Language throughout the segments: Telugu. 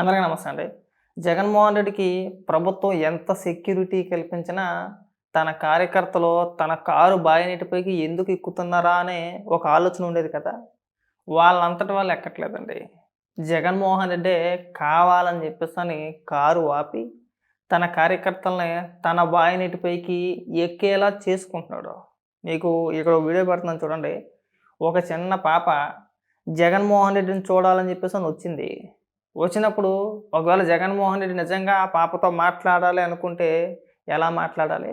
అందరికీ నమస్తే అండి. జగన్మోహన్ రెడ్డికి ప్రభుత్వం ఎంత సెక్యూరిటీ కల్పించినా తన కార్యకర్తలు తన కారు బాయినీటిపైకి ఎందుకు ఎక్కుతున్నారా అనే ఒక ఆలోచన ఉండేది కదా. వాళ్ళంతటి వాళ్ళు ఎక్కట్లేదండి. జగన్మోహన్ రెడ్డి కావాలని చెప్పేసి కారు ఆపి తన కార్యకర్తల్ని తన బాయినీటిపైకి ఎక్కేలా చేసుకుంటున్నాడు. మీకు ఇక్కడ వీడియో పెడుతున్నాను చూడండి. ఒక చిన్న పాప జగన్మోహన్ రెడ్డిని చూడాలని చెప్పేసి అని వచ్చింది. వచ్చినప్పుడు ఒకవేళ జగన్మోహన్ రెడ్డి నిజంగా ఆ పాపతో మాట్లాడాలి అనుకుంటే ఎలా మాట్లాడాలి?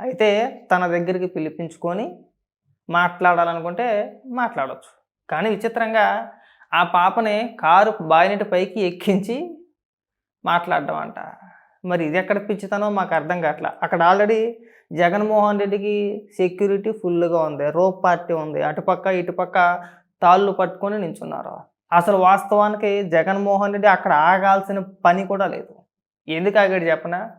అయితే తన దగ్గరికి పిలిపించుకొని మాట్లాడాలనుకుంటే మాట్లాడవచ్చు కానీ విచిత్రంగా ఆ పాపని కారు బాయినటి పైకి ఎక్కించి మాట్లాడడం అంట. మరి ఇది ఎక్కడ పిచ్చితనో మాకు అర్థం కావట్లా. అక్కడ ఆల్రెడీ జగన్మోహన్ రెడ్డికి సెక్యూరిటీ ఫుల్గా ఉంది. రోప్ పార్టీ ఉంది. అటుపక్క ఇటుపక్క తాళ్ళు పట్టుకొని నించున్నారు. అసలు వాస్తవానికి జగన్మోహన్ రెడ్డి అక్కడ ఆగాల్సిన పని కూడా లేదు. ఎందుకు ఆగాడు చెప్పనా?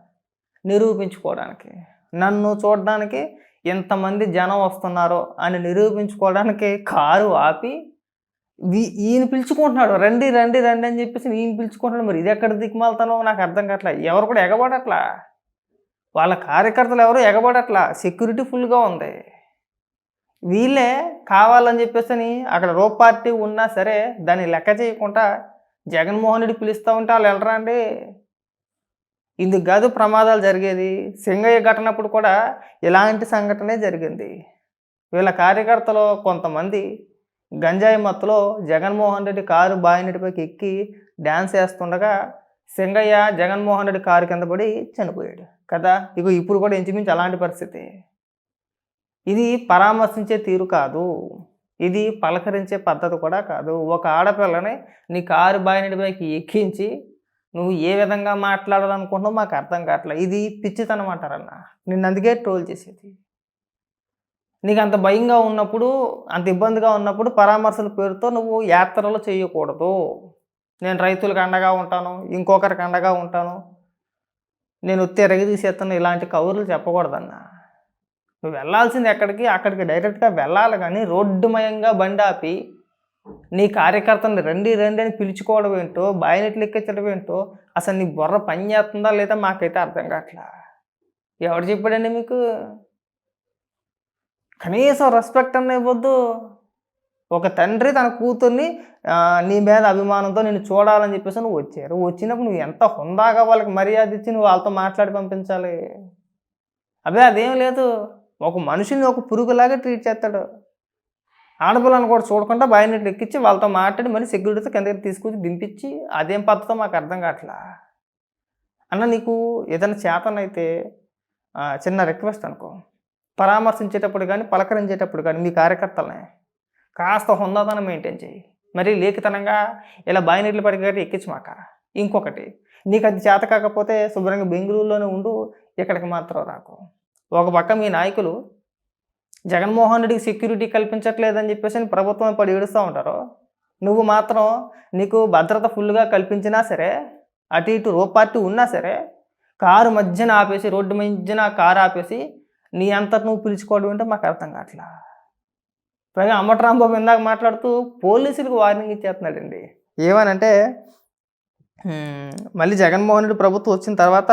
నిరూపించుకోవడానికి. నన్ను చూడడానికి ఎంతమంది జనం వస్తున్నారో అని నిరూపించుకోవడానికి కారు ఆపి ఈయన పిలుచుకుంటున్నాడు. రండి రండి రండి అని చెప్పేసి ఈయన పిలుచుకుంటున్నాడు. మరి ఇది ఎక్కడ దిక్కుమాలతానో? నాకు అర్థం కావట్లా. ఎవరు కూడా ఎగబడట్లా. వాళ్ళ కార్యకర్తలు ఎవరు ఎగబడట్లా. సెక్యూరిటీ ఫుల్గా ఉంది. వీళ్ళే కావాలని చెప్పేసి అని అక్కడ రో పార్టీ ఉన్నా సరే దాన్ని లెక్క చేయకుండా జగన్మోహన్ రెడ్డి పిలుస్తూ ఉంటే వాళ్ళు వెళ్ళరా అండి? ఇందుకు కాదు ప్రమాదాలు జరిగేది. సింగయ్య ఘటనప్పుడు కూడా ఇలాంటి సంఘటనే జరిగింది. వీళ్ళ కార్యకర్తలు కొంతమంది గంజాయి మత్తులో జగన్మోహన్ రెడ్డి కారు బాయినటిపైకి ఎక్కి డ్యాన్స్ వేస్తుండగా సింగయ్య జగన్మోహన్ రెడ్డి కారు కింద పడి చనిపోయాడు కదా. ఇక ఇప్పుడు కూడా ఇంచుమించు అలాంటి పరిస్థితి. ఇది పరామర్శించే తీరు కాదు. ఇది పలకరించే పద్ధతి కూడా కాదు. ఒక ఆడపిల్లని నీ కారు బాయినటిపైకి ఎక్కించి నువ్వు ఏ విధంగా మాట్లాడాలనుకుంటున్నావు మాకు అర్థం కావట్లేదు. ఇది పిచ్చితనం అంటారన్న. నిన్ను అందుకే ట్రోల్ చేసేది. నీకు అంత భయంగా ఉన్నప్పుడు అంత ఇబ్బందిగా ఉన్నప్పుడు పరామర్శల పేరుతో నువ్వు యాత్రలు చేయకూడదు. నేను రైతులకు అండగా ఉంటాను ఇంకొకరికి అండగా ఉంటాను. నేను తిరగి తీసేస్తాను ఇలాంటి కౌరులు చెప్పకూడదన్నా. నువ్వు వెళ్ళాల్సింది ఎక్కడికి? అక్కడికి డైరెక్ట్గా వెళ్ళాలి కానీ రోడ్డుమయంగా బండి ఆపి నీ కార్యకర్తని రండి రండి అని పిలుచుకోవడం ఏంటో బాయినెట్లు ఎక్కించడం ఏంటో అసలు నీ బుర్ర పని చేస్తుందా లేదా మాకైతే అర్థం కావట్లా? ఎవడు చెప్పాడండి మీకు? కనీసం రెస్పెక్ట్ అన్న ఇవ్వద్దు. ఒక తండ్రి తన కూతుర్ని నీ మీద అభిమానంతో నేను చూడాలని చెప్పేసి నువ్వు వచ్చారు. వచ్చినప్పుడు నువ్వు ఎంత హుందాగా వాళ్ళకి మర్యాద ఇచ్చి నువ్వు వాళ్ళతో మాట్లాడి పంపించాలి? అదే అదేం లేదు. ఒక మనిషిని ఒక పురుగులాగా ట్రీట్ చేస్తాడు. ఆడపిల్లని కూడా చూడకుండా బాయినట్లు ఎక్కించి వాళ్ళతో మాట్లాడి మరి సెక్యూరిటీతో కిందకి తీసుకొచ్చి దింపించి అదేం పద్ధతో మాకు అర్థం కావట్లా? అన్న నీకు ఏదైనా చేతనైతే చిన్న రిక్వెస్ట్ అనుకో. పరామర్శించేటప్పుడు కానీ పలకరించేటప్పుడు కానీ మీ కార్యకర్తలనే కాస్త హుందాతనం మెయింటైన్ చేయి. మరి లేఖితనంగా ఇలా బాయినీళ్ళు పరిగెట్టి ఎక్కించమాక. ఇంకొకటి నీకు అది చేత కాకపోతే శుభ్రంగా బెంగళూరులోనే ఉండు ఇక్కడికి మాత్రం రాకు. ఒక పక్క మీ నాయకులు జగన్మోహన్ రెడ్డికి సెక్యూరిటీ కల్పించట్లేదని చెప్పేసి అని ప్రభుత్వం పడి ఏడుస్తూ ఉంటారు? నువ్వు మాత్రం నీకు భద్రత ఫుల్గా కల్పించినా సరే అటు ఇటు రో పార్టీ ఉన్నా సరే కారు మధ్యన ఆపేసి రోడ్డు మధ్యన కారు ఆపేసి నీ అంతటి నువ్వు పిలుచుకోవడం అంటే మాకు అర్థం కావట్లా? పైగా అమ్మటరాంబాబు ఇందాక మాట్లాడుతూ పోలీసులకు వార్నింగ్ ఇచ్చేస్తున్నాడండి. ఏమనంటే మళ్ళీ జగన్మోహన్ రెడ్డి ప్రభుత్వం వచ్చిన తర్వాత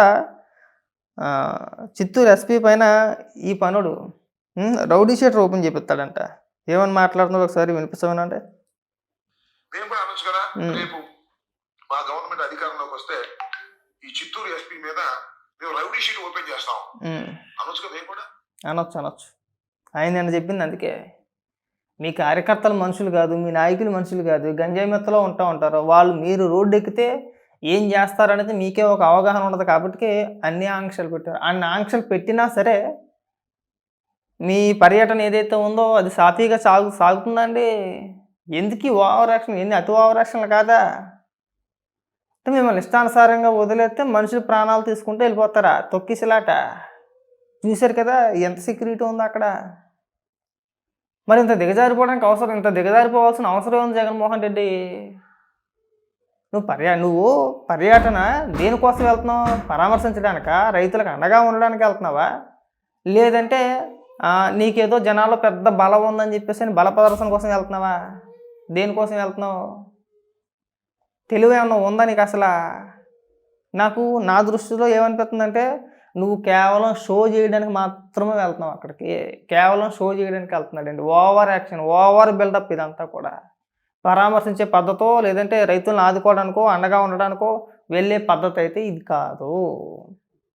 చిత్తూరు ఎస్పీ పైన ఈ పనుడు రౌడీ షీటర్ ఓపెన్ చేపిస్తాడంట. ఏమని మాట్లాడుతున్నాడు ఒకసారి వినిపిస్తామనంటే మేము కూడా అనొచ్చు కదా. రేపు మా గవర్నమెంట్ అధికారంలోకి వస్తే ఈ చిత్తూరు ఎస్పీ మీద మేము రౌడీ షీట్ ఓపెన్ చేస్తాం. అనొచ్చు కదా కూడా? అనొచ్చు అనొచ్చు. ఆయన నేను చెప్పింది అందుకే. మీ కార్యకర్తలు మనుషులు కాదు మీ నాయకులు మనుషులు కాదు గంజాయి మెత్తలో ఉంటా ఉంటారు. వాళ్ళు మీరు రోడ్డు ఎక్కితే ఏం చేస్తారనేది మీకే ఒక అవగాహన ఉండదు కాబట్టి అన్ని ఆంక్షలు పెట్టారు. అన్ని ఆంక్షలు పెట్టినా సరే మీ పర్యటన ఏదైతే ఉందో అది సాఫీగా సాగు సాగుతుందండి ఎందుకు ఈ ఓవర్ యాక్షన్? ఎన్ని అతి ఓవర్ యాక్షన్లు కాదా? అంటే మిమ్మల్ని ఇష్టానుసారంగా వదిలేస్తే మనుషులు ప్రాణాలు తీసుకుంటూ వెళ్ళిపోతారా? తొక్కిసలాట. చూశారు కదా ఎంత సెక్యూరిటీ ఉందో అక్కడ. మరి ఇంత దిగజారిపోవడానికి అవసరం ఇంత దిగజారిపోవాల్సిన అవసరం ఉంది జగన్మోహన్ రెడ్డి? నువ్వు పర్యా నువ్వు పర్యటన దేనికోసం వెళ్తున్నావు? పరామర్శించడానిక? రైతులకు అండగా ఉండడానికి వెళ్తున్నావా? లేదంటే నీకేదో జనాల్లో పెద్ద బలం ఉందని చెప్పేసి అని బల ప్రదర్శన కోసం వెళ్తున్నావా? దేనికోసం వెళ్తున్నావు? తెలివి ఏమన్నా ఉందా నీకు అసలు? నాకు నా దృష్టిలో ఏమనిపిస్తుందంటే నువ్వు కేవలం షో చేయడానికి మాత్రమే వెళ్తున్నావు అక్కడికి. కేవలం షో చేయడానికి వెళ్తున్నాడండి. ఓవర్ యాక్షన్ ఓవర్ బిల్డప్ ఇదంతా కూడా. పరామర్శించే పద్ధతో లేదంటే రైతులను ఆదుకోవడానికో అండగా ఉండడానికో వెళ్ళే పద్ధతి అయితే ఇది కాదు.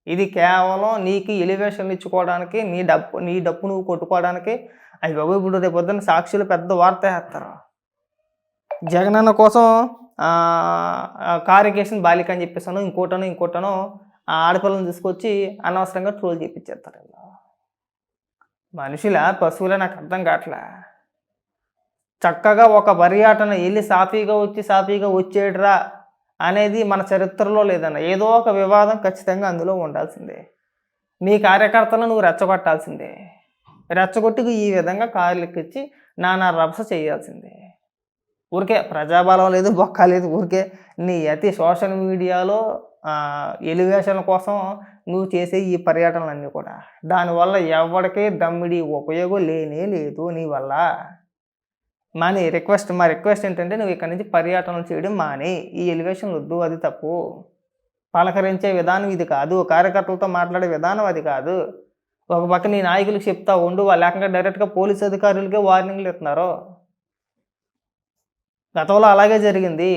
ఇది కేవలం నీకు ఎలివేషన్లు ఇచ్చుకోవడానికి నీ డప్పు నీ డప్పు నువ్వు కొట్టుకోవడానికి అవి బాబు ఇప్పుడు రేపు పొద్దున్న సాక్షులు పెద్ద వార్త వేస్తారు. జగనన్న కోసం కారికేషన్ బాలిక అని చెప్పేసాను ఇంకోటనో ఇంకోటనో ఆ ఆడపిల్లని తీసుకొచ్చి అనవసరంగా ట్రోల్ చేపించేస్తారు మనుషుల పశువులే నాకు అర్థం కావట్లే. చక్కగా ఒక పర్యటన వెళ్ళి సాఫీగా వచ్చి సాఫీగా వచ్చేడురా అనేది మన చరిత్రలో లేదన్న ఏదో ఒక వివాదం ఖచ్చితంగా అందులో ఉండాల్సిందే. నీ కార్యకర్తలను నువ్వు రెచ్చగొట్టాల్సిందే. రెచ్చగొట్టుకు ఈ విధంగా కార్లు నానా రభస చేయాల్సిందే. ఊరికే ప్రజాబలం లేదు బొక్క లేదు ఊరికే నీ అతి సోషల్ మీడియాలో ఎలివేషన్ కోసం నువ్వు చేసే ఈ పర్యటనలన్నీ కూడా. దానివల్ల ఎవరికీ దమ్మిడి ఉపయోగం లేనే లేదు నీ వల్ల. మాని రిక్వెస్ట్ మా రిక్వెస్ట్ ఏంటంటే నువ్వు ఇక్కడి నుంచి పర్యటనలు చేయడం మాని. ఈ ఎలివేషన్ వద్దు అది తప్పు. పలకరించే విధానం ఇది కాదు. కార్యకర్తలతో మాట్లాడే విధానం అది కాదు. ఒక పక్క నీ నాయకులకు చెప్తా ఉండు వాళ్ళు లేకుండా డైరెక్ట్గా పోలీస్ అధికారులకే వార్నింగ్లు ఇస్తున్నారు. గతంలో అలాగే జరిగింది.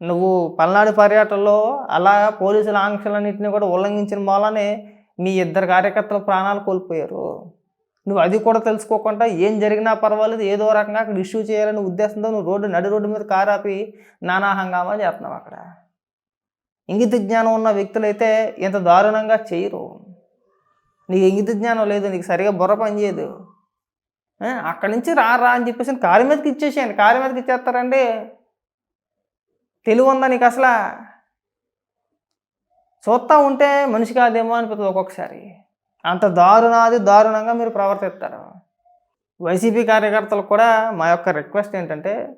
నువ్వు పల్నాడు పర్యటనలో అలా పోలీసుల ఆంక్షలన్నింటినీ కూడా ఉల్లంఘించిన మూలనే మీ ఇద్దరు కార్యకర్తలు ప్రాణాలు కోల్పోయారు. నువ్వు అది కూడా తెలుసుకోకుండా ఏం జరిగినా పర్వాలేదు ఏదో రకంగా అక్కడ ఇష్యూ చేయాలనే ఉద్దేశంతో నువ్వు రోడ్డు నడి రోడ్డు మీద కారాపి నానా హంగామా చేస్తున్నావు అక్కడ. ఇంగిత జ్ఞానం ఉన్న వ్యక్తులైతే ఇంత దారుణంగా చేయరు. నీకు ఇంగిత జ్ఞానం లేదు నీకు సరిగా బుర్ర పనిచేయదు అక్కడి నుంచి రా రా అని చెప్పేసి కారు మీదకి ఇచ్చేసేయండి. కారు మీదకి ఇచ్చేస్తారండి. తెలివి ఉందా నీకు అసలు? చూస్తూ ఉంటే మనిషి కాదేమో అనిపిస్తుంది ఒక్కొక్కసారి. అంత దారుణాది దారుణంగా మీరు ప్రవర్తిస్తారు. వైసీపీ కార్యకర్తలు కూడా మా యొక్క రిక్వెస్ట్ ఏంటంటే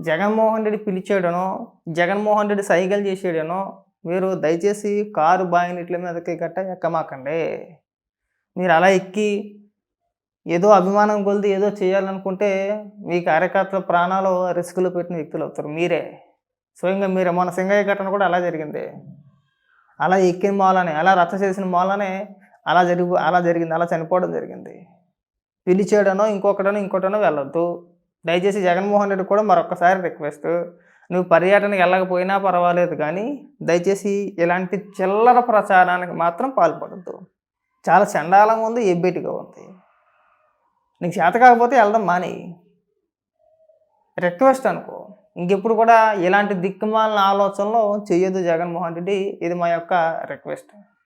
జగన్మోహన్ రెడ్డి పిలిచేయడనో జగన్మోహన్ రెడ్డి సైగలు చేసేయడనో మీరు దయచేసి కారు బాయినిట్ల మీదకి గట్ట ఎక్కమాకండి. మీరు అలా ఎక్కి ఏదో అభిమానం కొలిది ఏదో చేయాలనుకుంటే మీ కార్యకర్తల ప్రాణాలు రిస్కులు పెట్టిన వ్యక్తులు అవుతారు. మీరే. స్వయంగా మీరే. మన సింగయ్య ఘటన కూడా అలా జరిగింది. అలా ఎక్కిన మాలనే అలా రచ్చ చేసిన మాలనే అలా జరిగి అలా జరిగింది అలా చనిపోవడం జరిగింది. పిలిచేయడనో ఇంకొకటనో ఇంకోటనో వెళ్ళొద్దు. దయచేసి జగన్మోహన్ రెడ్డి కూడా మరొకసారి రిక్వెస్ట్ నువ్వు పర్యటనకి వెళ్ళకపోయినా పర్వాలేదు కానీ దయచేసి ఇలాంటి చిల్లర ప్రచారానికి మాత్రం పాల్పడద్దు. చాలా చండాలంగా ఉంది ఎబ్బెటిగా ఉంది. నీకు చేత కాకపోతే వెళ్ళడం మాని రిక్వెస్ట్ అనుకో. ఇంకెప్పుడు కూడా ఇలాంటి దిక్కుమాలిన ఆలోచనలో చేయొద్దు జగన్మోహన్ రెడ్డి. ఇది మా యొక్క రిక్వెస్ట్.